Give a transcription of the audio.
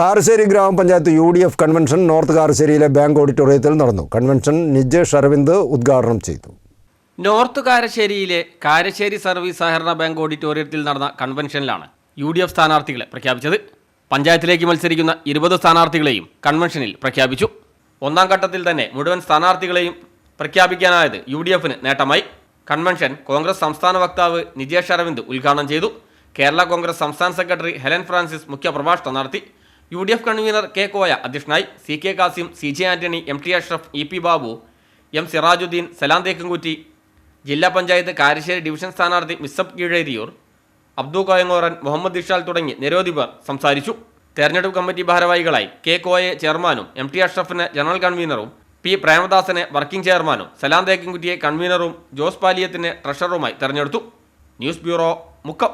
കാരശ്ശേരി ഗ്രാമപഞ്ചായത്ത് U D F convention north കാരശ്ശേരിയിലെ bank ഓഡിറ്റോറിയത്തിൽ നടന്നു. കൺവെൻഷൻ നിജേഷ് അരവിന്ദ് ഉദ്ഘാടനം ചെയ്തു. നോർത്ത് കാരശ്ശേരിയിലെ കാരശ്ശേരി സർവീസ് സഹകരണ ബാങ്ക് ഓഡിറ്റോറിയത്തിൽ നടന്ന കൺവെൻഷനിലാണ് യു ഡി എഫ് സ്ഥാനാർത്ഥികളെ പ്രഖ്യാപിച്ചത്. പഞ്ചായത്തിലേക്ക് മത്സരിക്കുന്ന ഇരുപത് സ്ഥാനാർത്ഥികളെയും കൺവെൻഷനിൽ പ്രഖ്യാപിച്ചു. ഒന്നാം ഘട്ടത്തിൽ തന്നെ മുഴുവൻ സ്ഥാനാർത്ഥികളെയും പ്രഖ്യാപിക്കാനായത് യു ഡി എഫിന് നേട്ടമായി. കൺവെൻഷൻ കോൺഗ്രസ് സംസ്ഥാന വക്താവ് നിജേഷ് അരവിന്ദ് ഉദ്ഘാടനം ചെയ്തു. കേരള കോൺഗ്രസ് സംസ്ഥാന സെക്രട്ടറി ഹെലൻ ഫ്രാൻസിസ് മുഖ്യപ്രഭാഷണം നടത്തി. U D F convenor K Koya അധ്യക്ഷനായി C K Kasim C J Antony M T Ashraf E P Babu M Sirajuddin Salam Thekkankutty ജില്ലാ പഞ്ചായത്ത് കാരശ്ശേരി ഡിവിഷൻ സ്ഥാനാർത്ഥി മിസ്സബ് കീഴേരിയൂർ അബ്ദു കോയങ്ങോറൻ മുഹമ്മദ് ഇഷാൽ തുടങ്ങി നിരവധി പേർ സംസാരിച്ചു. തെരഞ്ഞെടുപ്പ് കമ്മിറ്റി ഭാരവാഹികളായി കെ കോയെ ചെയർമാനും എം ടി അഷ്റഫിന് ജനറൽ കൺവീനറും പി പ്രേമദാസനെ വർക്കിംഗ് ചെയർമാനും സലാം തേക്കൻകുറ്റിയെ കൺവീനറും ജോസ് പാലിയത്തിനെ ട്രഷററുമായി തെരഞ്ഞെടുത്തു. News bureau Mukkam.